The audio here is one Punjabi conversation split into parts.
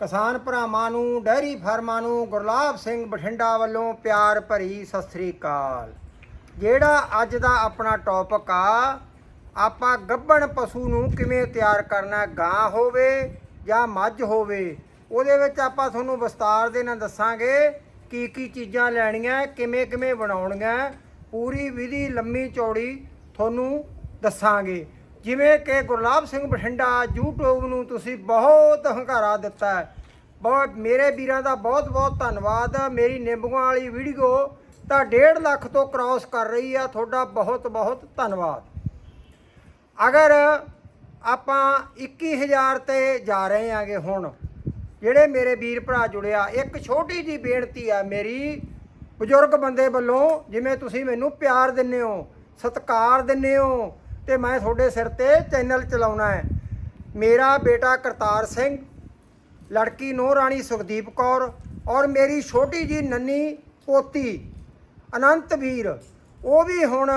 ਕਿਸਾਨ ਭਰਾਵਾਂ ਨੂੰ ਡੈਰੀ ਫਾਰਮਾਂ ਨੂੰ ਗੁਰਲਾਬ ਸਿੰਘ ਬਠਿੰਡਾ ਵੱਲੋਂ ਪਿਆਰ ਭਰੀ ਸਤਿ ਸ੍ਰੀ ਅਕਾਲ। ਜਿਹੜਾ ਅੱਜ ਦਾ ਆਪਣਾ ਟੌਪਿਕ ਆ, ਆਪਾਂ ਗੱਭਣ ਪਸ਼ੂ ਨੂੰ ਕਿਵੇਂ ਤਿਆਰ ਕਰਨਾ, ਗਾਂ ਹੋਵੇ ਜਾਂ ਮੱਝ ਹੋਵੇ, ਉਹਦੇ ਵਿੱਚ ਆਪਾਂ ਤੁਹਾਨੂੰ ਵਿਸਤਾਰ ਦੇ ਨਾਲ ਦੱਸਾਂਗੇ ਕੀ ਕੀ ਚੀਜ਼ਾਂ ਲੈਣੀਆਂ, ਕਿਵੇਂ ਕਿਵੇਂ ਬਣਾਉਣੀਆਂ, ਪੂਰੀ ਵਿਧੀ ਲੰਮੀ ਚੌੜੀ ਤੁਹਾਨੂੰ ਦੱਸਾਂਗੇ। ਜਿਵੇਂ ਕਿ ਗੁਰਲਾਬ ਸਿੰਘ ਬਠਿੰਡਾ YouTube ਨੂੰ ਤੁਸੀਂ ਬਹੁਤ ਹੰਕਾਰਾ ਦਿੱਤਾ ਹੈ। ਬਹੁਤ, ਮੇਰੇ ਵੀਰਾਂ ਦਾ ਬਹੁਤ ਬਹੁਤ ਧੰਨਵਾਦ। ਮੇਰੀ ਨਿੰਬੂਆਂ ਵਾਲੀ ਵੀਡੀਓ ਤਾਂ 1.5 ਲੱਖ ਤੋਂ ਕ੍ਰਾਸ ਕਰ ਰਹੀ ਆ। ਤੁਹਾਡਾ ਬਹੁਤ ਬਹੁਤ ਧੰਨਵਾਦ। ਅਗਰ ਆਪਾਂ 21000 ਤੇ ਜਾ ਰਹੇ ਆਂਗੇ ਹੁਣ, ਜਿਹੜੇ ਮੇਰੇ ਵੀਰ ਭਰਾ ਜੁੜਿਆ, ਇੱਕ ਛੋਟੀ ਜੀ ਬੇਨਤੀ ਆ ਮੇਰੀ, ਬਜ਼ੁਰਗ ਬੰਦੇ ਵੱਲੋਂ, ਜਿਵੇਂ ਤੁਸੀਂ ਮੈਨੂੰ ਪਿਆਰ ਦਿੰਦੇ ਹੋ, ਸਤਿਕਾਰ ਦਿੰਦੇ ਹੋ ਤੇ ਮੈਂ ਤੁਹਾਡੇ ਸਿਰ ਤੇ ਚੈਨਲ ਚਲਾਉਣਾ ਹੈ। ਮੇਰਾ ਬੇਟਾ ਕਰਤਾਰ ਸਿੰਘ, ਲੜਕੀ ਨੋ ਰਾਣੀ ਸੁਖਦੀਪ ਕੌਰ ਔਰ ਮੇਰੀ ਛੋਟੀ ਜੀ ਨੰਨੀ ਪੋਤੀ ਅਨੰਤ ਵੀਰ, ਉਹ ਵੀ ਹੁਣ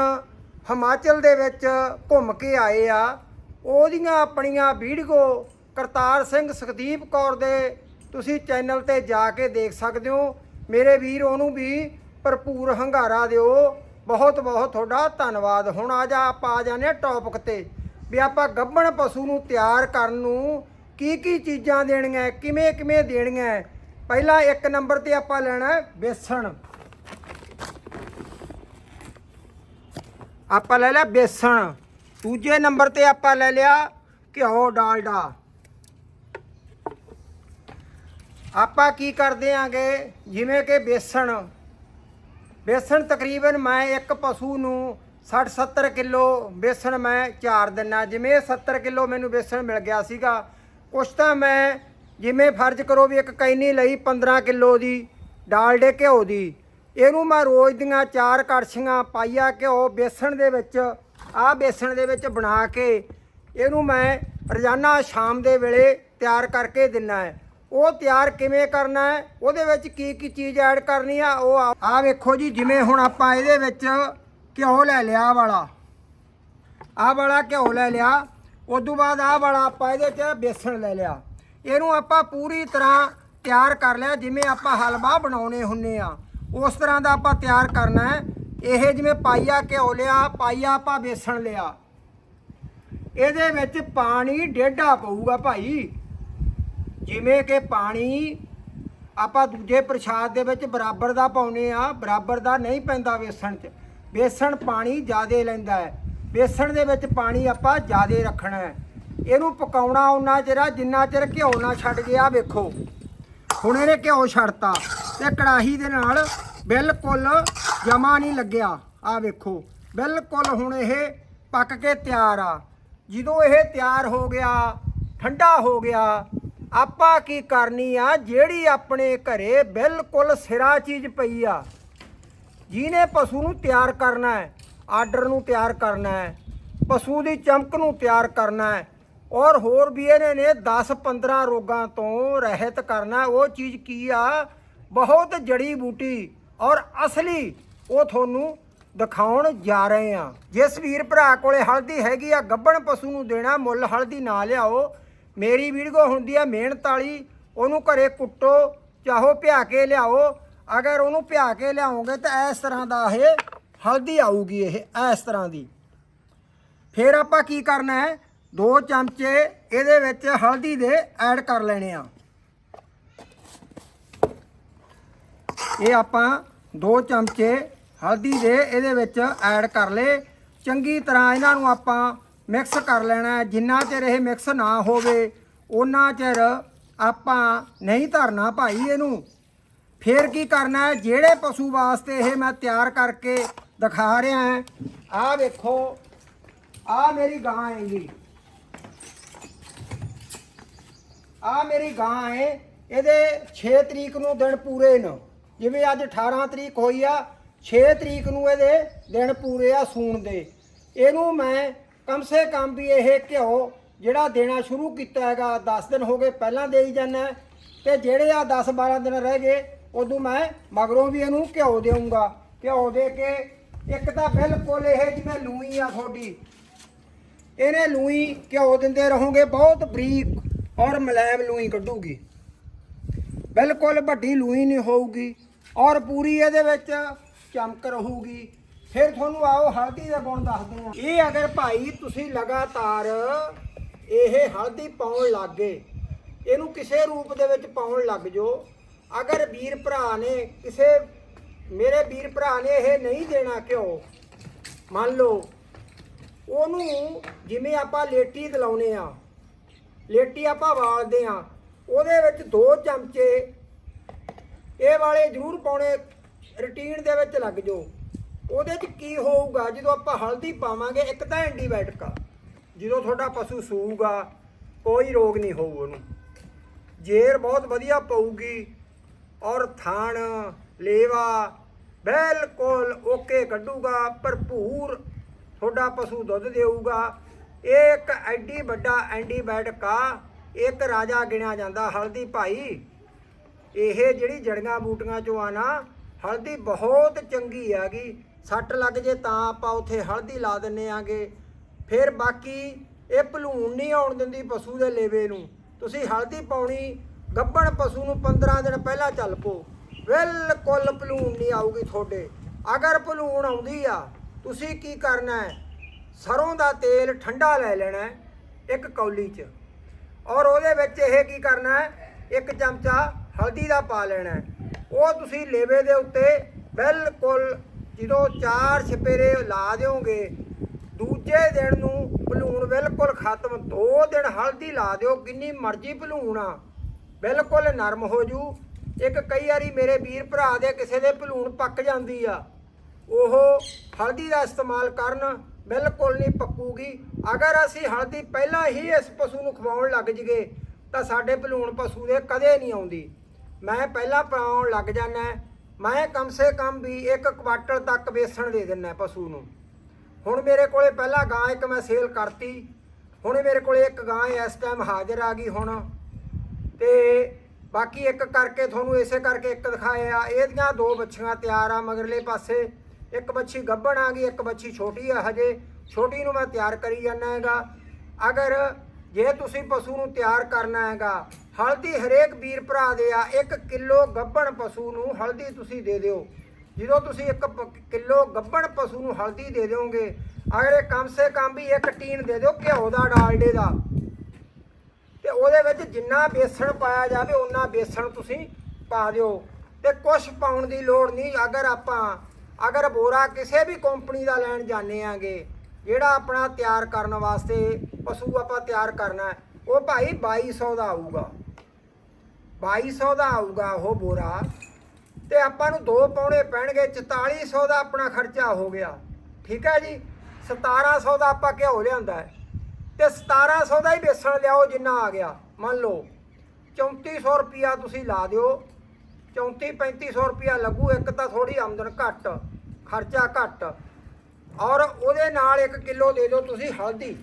ਹਿਮਾਚਲ ਦੇ ਵਿੱਚ ਘੁੰਮ ਕੇ ਆਏ ਆ। ਉਹਦੀਆਂ ਆਪਣੀਆਂ ਵੀਡੀਓ ਕਰਤਾਰ ਸਿੰਘ ਸੁਖਦੀਪ ਕੌਰ ਦੇ ਤੁਸੀਂ ਚੈਨਲ ਤੇ ਜਾ ਕੇ ਦੇਖ ਸਕਦੇ ਹੋ। ਮੇਰੇ ਵੀਰ, ਉਹਨੂੰ ਵੀ ਭਰਪੂਰ ਹੰਗਾਰਾ ਦਿਓ। ਬਹੁਤ ਬਹੁਤ ਤੁਹਾਡਾ ਧੰਨਵਾਦ। ਹੁਣ ਆ ਜਾ ਆਪਾਂ ਆ ਜਾਂਦੇ ਹਾਂ ਟੌਪਿਕ ਤੇ। ਵੀ ਆਪਾਂ ਗੱਭਣ ਪਸ਼ੂ ਨੂੰ ਤਿਆਰ ਕਰਨ ਨੂੰ ਕੀ ਕੀ ਚੀਜ਼ਾਂ ਦੇਣੀਆਂ, ਕਿਵੇਂ ਕਿਵੇਂ ਦੇਣੀਆਂ। ਹੈ। ਪਹਿਲਾਂ ਇੱਕ ਨੰਬਰ ਤੇ ਆਪਾਂ ਲੈਣਾ ਬੇਸਣ। ਆਪਾਂ ਲੈ ਲਿਆ ਬੇਸਣ। ਦੂਜੇ ਨੰਬਰ ਤੇ ਆਪਾਂ ਲੈ ਲਿਆ ਘਿਓ ਡਾਲਡਾ। ਆਪਾਂ ਕੀ ਕਰਦੇ ਆਂਗੇ? ਜਿਵੇਂ ਕਿ ਬੇਸਣ। ਬੇਸਣ ਤਕਰੀਬਨ ਮੈਂ ਇੱਕ ਪਸ਼ੂ ਨੂੰ 60 70 ਕਿਲੋ ਬੇਸਣ ਮੈਂ ਚਾਰ ਦਿਨਾ। ਜਿਵੇਂ ਇਹ 70 ਕਿਲੋ ਮੈਨੂੰ ਬੇਸਣ ਮਿਲ ਗਿਆ ਸੀਗਾ, ਕੁਛ ਤਾਂ ਮੈਂ ਜਿਵੇਂ ਫਰਜ਼ ਕਰੋ ਵੀ ਇੱਕ ਕੈਨੀ ਲਈ 15 ਕਿਲੋ ਦੀ ਡਾਲਡੇ ਘਿਓ ਦੀ, ਇਹਨੂੰ ਮੈਂ ਰੋਜ਼ ਦੀਆਂ ਚਾਰ ਕੜਛੀਆਂ ਪਾਈਆ ਘਿਓ ਬੇਸਣ ਦੇ ਵਿੱਚ ਆਹ ਬੇਸਣ ਦੇ ਵਿੱਚ ਬਣਾ ਕੇ ਇਹਨੂੰ ਮੈਂ ਰੋਜ਼ਾਨਾ ਸ਼ਾਮ ਦੇ ਵੇਲੇ ਤਿਆਰ ਕਰਕੇ ਦਿੰਨਾ। ਹੈ ਉਹ ਤਿਆਰ ਕਿਵੇਂ ਕਰਨਾ ਹੈ? ਉਹਦੇ ਵਿੱਚ ਕੀ ਕੀ ਚੀਜ਼ ਐਡ ਕਰਨੀ ਆ? ਉਹ ਆ ਆਹ ਵੇਖੋ ਜੀ, ਜਿਵੇਂ ਹੁਣ ਆਪਾਂ ਇਹਦੇ ਵਿੱਚ ਘਿਓ ਲੈ ਲਿਆ ਆਹ ਵਾਲਾ। ਆਹ ਵਾਲਾ ਘਿਓ ਲੈ ਲਿਆ। ਉਸ ਤੋਂ ਬਾਅਦ ਆਹ ਵਾਲਾ ਆਪਾਂ ਇਹਦੇ 'ਚ ਬੇਸਣ ਲੈ ਲਿਆ। ਇਹਨੂੰ ਆਪਾਂ ਪੂਰੀ ਤਰ੍ਹਾਂ ਤਿਆਰ ਕਰ ਲਿਆ, ਜਿਵੇਂ ਆਪਾਂ ਹਲਵਾ ਬਣਾਉਣੇ ਹੁੰਨੇ ਆ। ਉਸ ਤਰ੍ਹਾਂ ਦਾ ਆਪਾਂ ਤਿਆਰ ਕਰਨਾ ਹੈ। ਇਹ ਜਿਵੇਂ ਪਾਈਆ ਘਿਓ ਲਿਆ, ਪਾਈਆ ਆਪਾਂ ਬੇਸਣ ਲਿਆ। ਇਹਦੇ ਵਿੱਚ ਪਾਣੀ ਡੇਢਾ ਪਊਗਾ ਭਾਈ। ਜਿਵੇਂ ਕਿ ਪਾਣੀ ਆਪਾਂ ਦੂਜੇ ਪ੍ਰਸ਼ਾਦ ਦੇ ਵਿੱਚ ਬਰਾਬਰ ਦਾ ਪਾਉਨੇ ਆ ਬਰਾਬਰ ਦਾ ਨਹੀਂ ਪੈਂਦਾ ਵੇਸਣ 'ਚ। ਵੇਸਣ ਪਾਣੀ ਜ਼ਿਆਦਾ ਲੈਂਦਾ ਹੈ। ਵੇਸਣ ਦੇ ਵਿੱਚ ਪਾਣੀ ਆਪਾਂ ਜ਼ਿਆਦਾ ਰੱਖਣਾ ਹੈ। ਇਹਨੂੰ ਪਕਾਉਣਾ ਉਹਨਾਂ ਚਿਰ ਆ, ਜਿੰਨਾ ਚਿਰ ਘਿਓ ਨਾ ਛੱਡ ਗਿਆ ਵੇਖੋ। ਹੁਣ ਇਹਨੇ ਘਿਓ ਛੱਡਤਾ ਤੇ ਕੜਾਹੀ ਦੇ ਨਾਲ ਬਿਲਕੁਲ ਜਮਾ ਨਹੀਂ ਲੱਗਿਆ। ਆ ਵੇਖੋ, ਬਿਲਕੁਲ ਹੁਣ ਇਹ ਪੱਕ ਕੇ ਤਿਆਰ ਆ। ਜਦੋਂ ਇਹ ਤਿਆਰ ਹੋ ਗਿਆ, ਠੰਡਾ ਹੋ ਗਿਆ ਆਪਾਂ ਕੀ ਕਰਨੀ ਆ? ਜਿਹੜੀ ਆਪਣੇ ਘਰੇ ਬਿਲਕੁਲ ਸਿਰਾ ਚੀਜ਼ ਪਈ ਆ, ਜਿਹਨੇ ਪਸ਼ੂ ਨੂੰ ਤਿਆਰ ਕਰਨਾ ਹੈ, ਆਰਡਰ ਨੂੰ ਤਿਆਰ ਕਰਨਾ ਹੈ, ਪਸ਼ੂ ਦੀ ਚਮਕ ਨੂੰ ਤਿਆਰ ਕਰਨਾ ਹੈ, ਔਰ ਹੋਰ ਵੀ ਇਹਨੇ ਨੇ 10-15 ਰੋਗਾਂ ਤੋਂ ਰਹਿਤ ਕਰਨਾ, ਉਹ ਚੀਜ਼ ਕੀ ਆ? ਬਹੁਤ ਜੜੀ ਬੂਟੀ, ਔਰ ਅਸਲੀ ਉਹ ਤੁਹਾਨੂੰ ਦਿਖਾਉਣ ਜਾ ਰਹੇ ਆ। ਜਿਸ ਵੀਰ ਭਰਾ ਕੋਲੇ ਹਲਦੀ ਹੈਗੀ ਆ, ਗੱਬਣ ਪਸ਼ੂ ਨੂੰ ਦੇਣਾ, ਮੁੱਲ ਹਲਦੀ ਨਾ ਲਿਆਓ। ਮੇਰੀ ਵੀਡੀਓ ਹੁੰਦੀ ਆ ਮਿਹਨਤ ਵਾਲੀ ਉਹਨੂੰ ਘਰੇ ਕੁੱਟੋ, ਚਾਹੋ ਭਿਆ ਕੇ ਲਿਆਓ। ਅਗਰ ਉਹਨੂੰ ਭਿਆ ਕੇ ਲਿਆਓਗੇ ਤਾਂ ਇਸ ਤਰ੍ਹਾਂ ਦਾ ਇਹ ਹਲਦੀ ਆਊਗੀ ਇਹ, ਇਸ ਤਰ੍ਹਾਂ ਦੀ। ਫਿਰ ਆਪਾਂ ਕੀ ਕਰਨਾ ਹੈ? ਦੋ ਚਮਚੇ ਇਹਦੇ ਵਿੱਚ ਹਲਦੀ ਦੇ ਐਡ ਕਰ ਲੈਣੇ ਆ। ਇਹ ਆਪਾਂ ਦੋ ਚਮਚੇ ਹਲਦੀ ਦੇ ਇਹਦੇ ਵਿੱਚ ਐਡ ਕਰ ਲਏ। ਚੰਗੀ ਤਰ੍ਹਾਂ ਇਹਨਾਂ ਨੂੰ ਆਪਾਂ ਮਿਕਸ ਕਰ ਲੈਣਾ ਜਿੰਨਾ ਚਿਰ ਇਹ ਮਿਕਸ ਨਾ ਹੋਵੇ ਉਹਨਾਂ ਚਿਰ ਆਪਾਂ ਨਹੀਂ ਧਰਨਾ ਭਾਈ ਇਹਨੂੰ। ਫਿਰ ਕੀ ਕਰਨਾ ਹੈ? ਜਿਹੜੇ ਪਸ਼ੂ ਵਾਸਤੇ ਇਹ ਮੈਂ ਤਿਆਰ ਕਰਕੇ ਦਿਖਾ ਰਿਹਾ ਹਾਂ, ਆਹ ਵੇਖੋ, ਆਹ ਮੇਰੀ ਗਾਂ ਹੈ ਜੀ। ਆਹ ਮੇਰੀ ਗਾਂ ਹੈ, ਇਹਦੇ 6 ਤਰੀਕ ਨੂੰ ਦਿਨ ਪੂਰੇ ਨੇ। ਜਿਵੇਂ ਅੱਜ 18 ਤਰੀਕ ਹੋਈ ਆ 6 ਤਰੀਕ ਨੂੰ ਇਹਦੇ ਦਿਨ ਪੂਰੇ ਆ ਸੂਣ ਦੇ। ਇਹਨੂੰ ਮੈਂ ਕਮ ਸੇ ਕਮ ਵੀ ਇਹ ਘਿਓ ਜਿਹੜਾ ਦੇਣਾ ਸ਼ੁਰੂ ਕੀਤਾ ਹੈਗਾ 10 ਦਿਨ ਹੋ ਗਏ ਪਹਿਲਾਂ ਦੇਈ ਜਾਂਦਾ ਤੇ ਜਿਹੜੇ ਆ 10 12 ਦਿਨ ਰਹਿ ਗਏ, ਉਦੋਂ ਮੈਂ ਮਗਰੋਂ ਵੀ ਇਹਨੂੰ ਘਿਓ ਦੇਵਾਂਗਾ ਘਿਓ ਦੇ ਕੇ ਇੱਕ ਤਾਂ ਬਿਲਕੁਲ ਇਹ ਜਿਵੇਂ ਲੂਈ ਆ ਤੁਹਾਡੀ। ਇਹਨੇ ਲੂਈ ਘਿਓ ਦਿੰਦੇ ਰਹੋਗੇ, ਬਹੁਤ ਬਰੀਕ ਔਰ ਮੁਲਾਇਮ ਲੂਈ ਕੱਢੂਗੀ। ਬਿਲਕੁਲ ਵੱਡੀ ਲੂਈ ਨਹੀਂ ਹੋਊਗੀ ਔਰ ਪੂਰੀ ਇਹਦੇ ਵਿੱਚ ਚਮਕ ਰਹੂਗੀ। ਫਿਰ ਤੁਹਾਨੂੰ ਆਓ ਹਲਦੀ ਦੇ ਗੁਣ ਦੱਸਦੇ ਆ ਇਹ ਅਗਰ ਭਾਈ ਤੁਸੀਂ ਲਗਾਤਾਰ ਇਹ ਹਲਦੀ ਪਾਉਣ ਲੱਗੇ ਇਹਨੂੰ ਕਿਸੇ ਰੂਪ ਦੇ ਵਿੱਚ ਪਾਉਣ ਲੱਗ ਜਾਓ। ਅਗਰ ਵੀਰ ਭਰਾ ਨੇ ਕਿਸੇ, ਮੇਰੇ ਵੀਰ ਭਰਾ ਨੇ ਇਹ ਨਹੀਂ ਦੇਣਾ ਘਿਓ ਮੰਨ ਲਓ, ਉਹਨੂੰ ਜਿਵੇਂ ਆਪਾਂ ਲੇਟੀ ਦਲਾਉਨੇ ਆ, ਲੇਟੀ ਆਪਾਂ ਵਾਲਦੇ ਆ, ਉਹਦੇ ਵਿੱਚ ਦੋ ਚਮਚੇ ਇਹ ਵਾਲੇ ਜ਼ਰੂਰ ਪਾਉਣੇ, ਰੂਟੀਨ ਦੇ ਵਿੱਚ ਲੱਗ ਜਾਓ। ਉਹਦੇ 'ਚ ਕੀ ਹੋਊਗਾ, ਜਦੋਂ ਆਪਾਂ ਹਲਦੀ ਪਾਵਾਂਗੇ, ਇੱਕ ਤਾਂ ਐਂਟੀਬਾਇਓਟਿਕ ਆ। ਜਦੋਂ ਤੁਹਾਡਾ ਪਸ਼ੂ ਸੂਊਗਾ, ਕੋਈ ਰੋਗ ਨਹੀਂ ਹੋਊ ਉਹਨੂੰ। ਜੇਰ ਬਹੁਤ ਵਧੀਆ ਪਊਗੀ, ਔਰ ਥਾਣ, ਲੇਵਾ ਬਿਲਕੁਲ ਓਕੇ ਕੱਢੂਗਾ, ਭਰਪੂਰ ਤੁਹਾਡਾ ਪਸ਼ੂ ਦੁੱਧ ਦੇਊਗਾ। ਇਹ ਇੱਕ ਐਡੀ ਵੱਡਾ ਐਂਟੀਬਾਇਓਟਿਕ ਆ, ਇੱਕ ਰਾਜਾ ਗਿਣਿਆ ਜਾਂਦਾ, ਹਲਦੀ ਭਾਈ। ਇਹ ਜਿਹੜੀ ਜੜੀਆਂ ਬੂਟੀਆਂ ਚੋਂ ਆ ਨਾ, ਹਲਦੀ ਬਹੁਤ ਚੰਗੀ ਹੈਗੀ। ਸੱਟ ਲੱਗ ਜੇ ਤਾਂ ਆਪਾਂ ਉੱਥੇ ਹਲਦੀ ਲਾ ਦਿੰਨੇ ਆਂਗੇ। ਫਿਰ ਬਾਕੀ ਇਹ ਭਲੂਣ ਨਹੀਂ ਆਉਣ ਦਿੰਦੀ ਪਸ਼ੂ ਦੇ ਲੇਵੇ ਨੂੰ। ਤੁਸੀਂ ਹਲਦੀ ਪਾਉਣੀ ਗੱਭਣ ਪਸ਼ੂ ਨੂੰ 15 ਦਿਨ ਪਹਿਲਾਂ ਚੱਲ ਪੋ। ਬਿਲਕੁਲ ਭਲੂਣ ਨਹੀਂ ਆਊਗੀ ਤੁਹਾਡੇ। ਅਗਰ ਭਲੂਣ ਆਉਂਦੀ ਆ, ਤੁਸੀਂ ਕੀ ਕਰਨਾ ਹੈ? ਸਰੋਂ ਦਾ ਤੇਲ ਠੰਡਾ ਲੈ ਲੈਣਾ ਇੱਕ ਕੌਲੀ 'ਚ। ਔਰ ਉਹਦੇ ਵਿੱਚ ਇਹ ਕੀ ਕਰਨਾ ਹੈ? ਇੱਕ ਚਮਚਾ ਹਲਦੀ ਦਾ ਪਾ ਲੈਣਾ ਉਹ ਤੁਸੀਂ ਲੇਵੇ ਦੇ ਉੱਤੇ ਬਿਲਕੁਲ ਜਦੋਂ ਚਾਰ ਛਪੇਰੇ ਲਾ ਦਿਓਗੇ, ਦੂਜੇ ਦਿਨ ਨੂੰ ਭਲੂਣ ਬਿਲਕੁਲ ਖਤਮ, ਦੋ ਦਿਨ ਹਲਦੀ ਲਾ ਦਿਓ ਕਿੰਨੀ ਮਰਜ਼ੀ ਭਲੂਣ ਆ, ਬਿਲਕੁਲ ਨਰਮ ਹੋ ਜੂ। ਇੱਕ ਕਈ ਵਾਰੀ ਮੇਰੇ ਵੀਰ ਭਰਾ ਦੇ ਕਿਸੇ ਦੇ ਭਲੂਣ ਪੱਕ ਜਾਂਦੀ ਆ। ਉਹ ਹਲਦੀ ਦਾ ਇਸਤੇਮਾਲ ਕਰਨ ਬਿਲਕੁਲ ਨਹੀਂ ਪੱਕੂਗੀ। ਅਗਰ ਅਸੀਂ ਹਲਦੀ ਪਹਿਲਾਂ ਹੀ ਇਸ ਪਸ਼ੂ ਨੂੰ ਖਵਾਉਣ ਲੱਗ ਜਗੇ ਤਾਂ ਸਾਡੇ ਭਲੂਣ ਪਸ਼ੂ ਦੇ ਕਦੇ ਨਹੀਂ ਆਉਂਦੀ। ਮੈਂ ਪਹਿਲਾਂ ਪਾਉਣ ਲੱਗ ਜਾਣਾ ਮੈਂ ਕਮ ਸੇ ਕਮ ਵੀ ਇੱਕ ਕੁਆਟਲ ਤੱਕ ਵੇਸਣ ਦੇ ਦਿੰਨਾ ਪਸ਼ੂ ਨੂੰ। ਹੁਣ ਮੇਰੇ ਕੋਲੇ ਪਹਿਲਾਂ ਗਾਂ ਇੱਕ ਮੈਂ ਸੇਲ ਕਰਤੀ। ਹੁਣ ਮੇਰੇ ਕੋਲੇ ਇੱਕ ਗਾਂ ਇਸ ਟਾਈਮ ਹਾਜ਼ਰ ਆ ਗਈ ਹੁਣ। ਤੇ ਬਾਕੀ ਇੱਕ ਕਰਕੇ ਤੁਹਾਨੂੰ ਇਸੇ ਕਰਕੇ ਇੱਕ ਦਿਖਾਇਆ ਇਹਦੀਆਂ ਦੋ ਬੱਚੀਆਂ ਤਿਆਰ ਆ ਮਗਰਲੇ ਪਾਸੇ। ਇੱਕ ਬੱਚੀ ਗੱਭਣ ਆ ਗਈ, ਇੱਕ ਬੱਚੀ ਛੋਟੀ ਆ ਹਜੇ। ਛੋਟੀ ਨੂੰ ਮੈਂ ਤਿਆਰ ਕਰੀ ਜਾਂਦਾ ਹੈਗਾ। ਅਗਰ ਜੇ ਤੁਸੀਂ ਪਸ਼ੂ ਨੂੰ ਤਿਆਰ ਕਰਨਾ ਹੈਗਾ ਹਲਦੀ ਹਰੇਕ ਵੀਰ ਭਰਾ ਦੇ ਆ 1 ਕਿਲੋ ਗੱਭਣ ਪਸ਼ੂ ਨੂੰ ਹਲਦੀ ਤੁਸੀਂ ਦੇ ਦਿਓ। ਜਦੋਂ ਤੁਸੀਂ 1 ਕਿਲੋ ਗੱਭਣ ਪਸ਼ੂ ਨੂੰ ਹਲਦੀ ਦੇ ਦਿਓਗੇ ਅਗਰ ਇਹ ਕਮ ਸੇ ਕਮ ਵੀ ਇੱਕ ਟੀਨ ਦੇ ਦਿਓ ਘਿਓ ਦਾ, ਡਾਲਡੇ ਦਾ। ਤੇ ਉਹਦੇ ਵਿੱਚ ਜਿੰਨਾ ਬੇਸਣ ਪਾਇਆ ਜਾਵੇ ਉਹਨਾਂ ਬੇਸਣ ਤੁਸੀਂ ਪਾ ਦਿਓ। ਤੇ ਕੁਝ ਪਾਉਣ ਦੀ ਲੋੜ ਨਹੀਂ, ਅਗਰ ਆਪਾਂ, ਅਗਰ ਬੋਰਾ ਕਿਸੇ ਵੀ ਕੰਪਨੀ ਦਾ ਲੈਣ ਜਾਂਦੇ ਆਂਗੇ, ਜਿਹੜਾ ਆਪਣਾ ਤਿਆਰ ਕਰਨ ਵਾਸਤੇ ਪਸ਼ੂ ਆਪਾਂ ਤਿਆਰ ਕਰਨਾ, ਉਹ ਭਾਈ 2200 ਦਾ ਆਊਗਾ। 2200 ਦਾ ਆਊਗਾ ਉਹ ਬੋਰਾ ਤੇ ਆਪਾਂ ਨੂੰ ਦੋ ਪਾਉਣੇ ਪੈਣਗੇ 4400 ਦਾ ਆਪਣਾ ਖਰਚਾ ਹੋ ਗਿਆ। ਠੀਕ ਹੈ ਜੀ? 1700 ਦਾ ਆਪਾਂ ਘਿਓ ਲਿਆਂਦਾ ਹੈ। ਤੇ 1700 ਦਾ ਹੀ ਬੇਸਣ ਲਿਆਓ ਜਿੰਨਾ ਆ ਗਿਆ। ਮੰਨ ਲਓ 3400 ਰੁਪਿਆ ਤੁਸੀਂ ਲਾ ਦਿਓ। 34 3500 ਰੁਪਿਆ ਲੱਗੂ, ਇੱਕ ਤਾਂ ਥੋੜੀ ਆਮਦਨ ਘੱਟ, ਖਰਚਾ ਘੱਟ। ਔਰ ਉਹਦੇ ਨਾਲ 1 ਕਿਲੋ ਦੇ ਦਿਓ ਤੁਸੀਂ ਹਲਦੀ।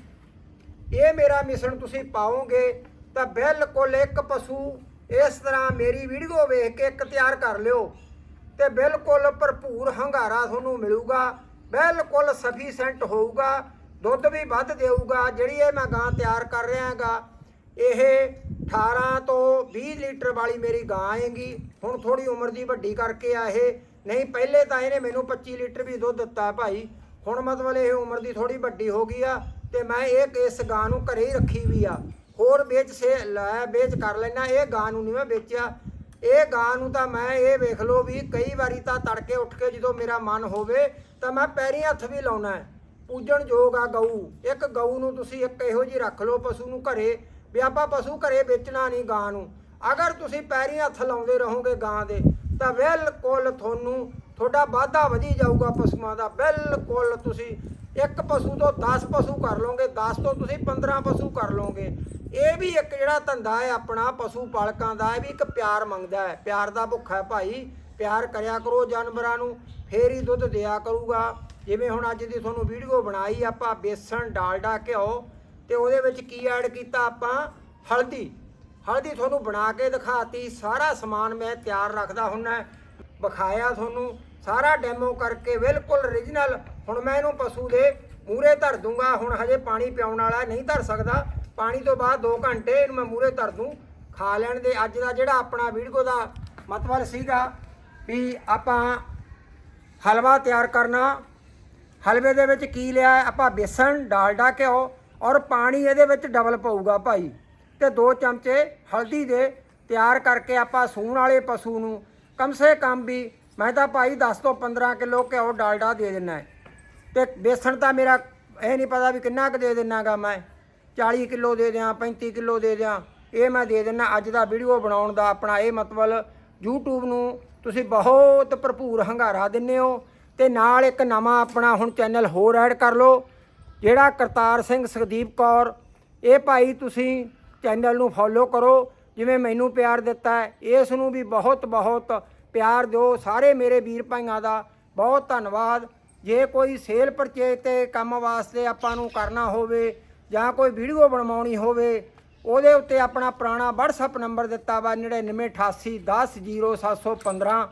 ਇਹ ਮੇਰਾ ਮਿਸ਼ਰਣ ਤੁਸੀਂ ਪਾਓਗੇ ਤਾਂ ਬਿਲਕੁਲ ਇੱਕ ਪਸ਼ੂ ਇਸ ਤਰ੍ਹਾਂ ਮੇਰੀ ਵੀਡੀਓ ਵੇਖ ਕੇ ਇੱਕ ਤਿਆਰ ਕਰ ਲਿਓ ਤੇ ਬਿਲਕੁਲ ਭਰਪੂਰ ਹੰਗਾਰਾ ਤੁਹਾਨੂੰ ਮਿਲੂਗਾ, ਬਿਲਕੁਲ ਸਫੀਸ਼ੈਂਟ ਹੋਊਗਾ, ਦੁੱਧ ਵੀ ਵੱਧ ਦੇਊਗਾ, ਜਿਹੜੀ ਇਹ ਮੈਂ ਗਾਂ ਤਿਆਰ ਕਰ ਰਿਹਾ ਹੈਗਾ ਇਹ 18 ਤੋਂ 20 ਲੀਟਰ ਵਾਲੀ ਮੇਰੀ ਗਾਂ ਆਏਗੀ, ਹੁਣ ਥੋੜੀ ਉਮਰ ਦੀ ਵੱਡੀ ਕਰਕੇ ਆ ਇਹ, ਨਹੀਂ ਪਹਿਲੇ ਤਾਂ ਇਹਨੇ ਮੈਨੂੰ 25 ਲੀਟਰ ਵੀ ਦੁੱਧ ਦਿੱਤਾ ਭਾਈ, ਹੁਣ ਮਤਲਬ ਇਹ ਉਮਰ ਦੀ ਥੋੜੀ ਵੱਡੀ ਹੋ ਗਈ ਆ, ਤੇ ਮੈਂ ਇਹ ਇਸ ਗਾਂ ਨੂੰ ਘਰੇ ਹੀ ਰੱਖੀ ਵੀ ਆ। ਹੋਰ ਵੇਚ ਸੇ ਲੈ, ਵੇਚ ਕਰ ਲੈਣਾ ਇਹ ਗਾਂ ਨੂੰ ਨਹੀਂ ਮੈਂ ਵੇਚਿਆ। ਇਹ ਗਾਂ ਨੂੰ ਤਾਂ ਮੈਂ ਇਹ ਵੇਖ ਲਓ ਵੀ ਕਈ ਵਾਰੀ ਤਾਂ ਤੜਕੇ ਉੱਠ ਕੇ ਜਦੋਂ ਮੇਰਾ ਮਨ ਹੋਵੇ ਤਾਂ ਮੈਂ ਪੈਰੀ ਹੱਥ ਵੀ ਲਾਉਣਾ ਪੂਜਣ ਯੋਗ ਆ ਗਊ। ਇੱਕ ਗਊ ਨੂੰ ਤੁਸੀਂ ਇੱਕ ਇਹੋ ਜੀ ਰੱਖ ਲਓ ਪਸ਼ੂ ਨੂੰ ਘਰੇ ਵੀ ਆਪਾਂ ਪਸ਼ੂ ਘਰੇ ਵੇਚਣਾ ਨਹੀਂ ਗਾਂ ਨੂੰ। ਅਗਰ ਤੁਸੀਂ ਪੈਰੀ ਹੱਥ ਲਾਉਂਦੇ ਰਹੋਗੇ ਗਾਂ ਦੇ, ਤਾਂ ਬਿਲਕੁਲ ਤੁਹਾਨੂੰ ਤੁਹਾਡਾ ਵਾਧਾ ਵਧੀ ਜਾਊਗਾ ਪਸ਼ੂਆਂ ਦਾ। ਬਿਲਕੁਲ ਤੁਸੀਂ ਇੱਕ ਪਸ਼ੂ ਤੋਂ 10 ਪਸ਼ੂ ਕਰ ਲਓਗੇ 10 ਤੋਂ ਤੁਸੀਂ 15 ਪਸ਼ੂ ਕਰ ਲਓਗੇ। ਇਹ ਵੀ ਇੱਕ ਜਿਹੜਾ ਧੰਦਾ ਹੈ ਆਪਣਾ ਪਸ਼ੂ ਪਾਲਕਾਂ ਦਾ, ਇਹ ਵੀ ਇੱਕ ਪਿਆਰ ਮੰਗਦਾ ਹੈ। ਪਿਆਰ ਦਾ ਭੁੱਖਾ ਹੈ ਭਾਈ, ਪਿਆਰ ਕਰਿਆ ਕਰੋ ਜਾਨਵਰਾਂ ਨੂੰ, ਫੇਰ ਹੀ ਦੁੱਧ ਦਿਆ ਕਰੂਗਾ। ਜਿਵੇਂ ਹੁਣ ਅੱਜ ਦੀ ਤੁਹਾਨੂੰ ਵੀਡੀਓ ਬਣਾਈ, ਆਪਾਂ ਬੇਸਣ, ਡਾਲਡਾ, ਘਿਓ ਤੇ ਉਹਦੇ ਵਿੱਚ ਕੀ ਐਡ ਕੀਤਾ ਆਪਾਂ? ਹਲਦੀ। ਹਲਦੀ ਤੁਹਾਨੂੰ ਬਣਾ ਕੇ ਦਿਖਾਤੀ, ਸਾਰਾ ਸਮਾਨ ਮੈਂ ਤਿਆਰ ਰੱਖਦਾ ਹੁੰਨਾ ਵਿਖਾਇਆ ਤੁਹਾਨੂੰ, ਸਾਰਾ ਡੈਮੋ ਕਰਕੇ ਬਿਲਕੁਲ origignal ਹੁਣ ਮੈਂ ਇਹਨੂੰ ਪਸ਼ੂ ਦੇ ਮੂਰੇ ਧਰ ਦੂੰਗਾ, ਹੁਣ ਹਜੇ ਪਾਣੀ ਪਿਆਉਣ ਵਾਲਾ ਨਹੀਂ ਧਰ ਸਕਦਾ। ਪਾਣੀ ਤੋਂ ਬਾਅਦ 2 ਘੰਟੇ ਇਹਨੂੰ ਮੈਂ ਮੂਰੇ ਧਰ ਦੂੰ, ਖਾ ਲੈਣ ਦੇ। ਅੱਜ ਦਾ ਜਿਹੜਾ ਆਪਣਾ ਵੀਡੀਓ ਦਾ ਮਤਲਬ ਸੀਗਾ ਵੀ ਆਪਾਂ ਹਲਵਾ ਤਿਆਰ ਕਰਨਾ, ਹਲਵੇ ਦੇ ਵਿੱਚ ਕੀ ਲਿਆ, ਆਪਾਂ ਬੇਸਣ, ਡਾਲਡਾ ਘਿਓ ਔਰ ਪਾਣੀ ਇਹਦੇ ਵਿੱਚ ਡਬਲ ਪਊਗਾ ਭਾਈ। ਤੇ ਦੋ ਚਮਚੇ ਹਲਦੀ ਦੇ ਤਿਆਰ ਕਰਕੇ ਆਪਾਂ ਸੂਣ ਵਾਲੇ ਪਸ਼ੂ ਨੂੰ ਕਮ ਸੇ ਕਮ ਵੀ ਮੈਂ ਤਾਂ ਭਾਈ 10 ਤੋਂ 15 ਕਿਲੋ ਘਿਓ ਡਾਲਡਾ ਦੇ ਦਿੰਨਾ। ਹੈ ਤੇ ਬੇਸਣ ਤਾਂ ਮੇਰਾ ਇਹ ਨਹੀਂ ਪਤਾ ਵੀ ਕਿੰਨਾ ਕੁ ਦੇ ਦਿੰਨਾਗਾ ਮੈਂ। 40 ਕਿਲੋ ਦੇ ਦਿਆਂ 35 ਕਿਲੋ ਦੇ ਦਿਆਂ। ਇਹ ਮੈਂ ਦੇ ਦਿੰਨਾ ਅੱਜ ਦਾ ਵੀਡੀਓ ਬਣਾਉਣ ਦਾ ਆਪਣਾ ਇਹ ਮਤਲਬ YouTube ਨੂੰ ਤੁਸੀਂ ਬਹੁਤ ਭਰਪੂਰ ਹੰਗਾਰਾ ਦਿੰਦੇ ਹੋ ਤੇ ਨਾਲ ਇੱਕ ਨਵਾਂ ਆਪਣਾ ਹੁਣ ਚੈਨਲ ਹੋਰ ਐਡ ਕਰ ਲਓ, ਜਿਹੜਾ ਕਰਤਾਰ ਸਿੰਘ ਸੁਖਦੀਪ ਕੌਰ। ਇਹ ਭਾਈ ਤੁਸੀਂ ਚੈਨਲ ਨੂੰ ਫੋਲੋ ਕਰੋ, ਜਿਵੇਂ ਮੈਨੂੰ ਪਿਆਰ ਦਿੱਤਾ ਹੈ, ਇਸ ਨੂੰ ਵੀ ਬਹੁਤ ਬਹੁਤ ਪਿਆਰ ਦਿਓ। ਸਾਰੇ ਮੇਰੇ ਵੀਰ ਭਾਈਆਂ ਦਾ ਬਹੁਤ ਧੰਨਵਾਦ। ਜੇ ਕੋਈ ਸੇਲ ਪਰਚੇਜ ਤੇ ਕੰਮ ਵਾਸਤੇ ਆਪਾਂ ਨੂੰ ਕਰਨਾ ਹੋਵੇ ਜਾਂ ਕੋਈ ਵੀਡੀਓ ਬਣਵਾਉਣੀ ਹੋਵੇ, ਉਹਦੇ ਉੱਤੇ ਆਪਣਾ ਪੁਰਾਣਾ WhatsApp ਨੰਬਰ ਦਿੱਤਾ ਵਾ 9988100715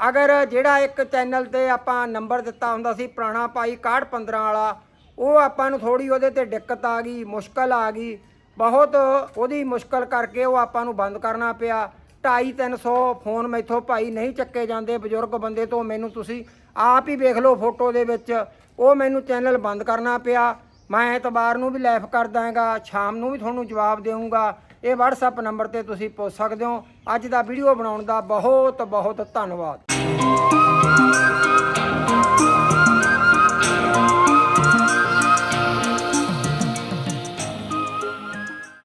ਅਗਰ ਜਿਹੜਾ ਇੱਕ ਚੈਨਲ ਤੇ ਆਪਾਂ ਨੰਬਰ ਦਿੱਤਾ ਹੁੰਦਾ ਸੀ, ਪੁਰਾਣਾ ਭਾਈ 6115 ਵਾਲਾ, ਉਹ ਆਪਾਂ ਨੂੰ ਥੋੜੀ ਉਹਦੇ ਤੇ ਦਿੱਕਤ ਆ ਗਈ, ਮੁਸ਼ਕਲ ਆ ਗਈ। ਬਹੁਤ ਉਹਦੀ ਮੁਸ਼ਕਲ ਕਰਕੇ ਉਹ ਆਪਾਂ ਨੂੰ ਬੰਦ ਕਰਨਾ ਪਿਆ। 250 300 ਫੋਨ ਮੈਥੋਂ ਭਾਈ ਨਹੀਂ ਚੱਕੇ ਜਾਂਦੇ, ਬਜ਼ੁਰਗ ਬੰਦੇ ਤੋਂ ਮੈਨੂੰ ਤੁਸੀਂ ਆਪ ਹੀ ਵੇਖ ਲਓ ਫੋਟੋ ਦੇ ਵਿੱਚ। ਉਹ ਮੈਨੂੰ ਚੈਨਲ ਬੰਦ ਕਰਨਾ ਪਿਆ। ਮੈਂ ਐਤਵਾਰ ਨੂੰ ਵੀ ਲਾਈਵ ਕਰ ਦਾਂਗਾ, ਸ਼ਾਮ ਨੂੰ ਵੀ ਤੁਹਾਨੂੰ ਜਵਾਬ ਦੇਵਾਂਗਾ ਇਹ WhatsApp ਨੰਬਰ ਤੇ ਤੁਸੀਂ ਪੁੱਛ ਸਕਦੇ ਹੋ। ਅੱਜ ਦਾ ਵੀਡੀਓ ਬਣਾਉਣ ਦਾ ਬਹੁਤ ਬਹੁਤ ਧੰਨਵਾਦ।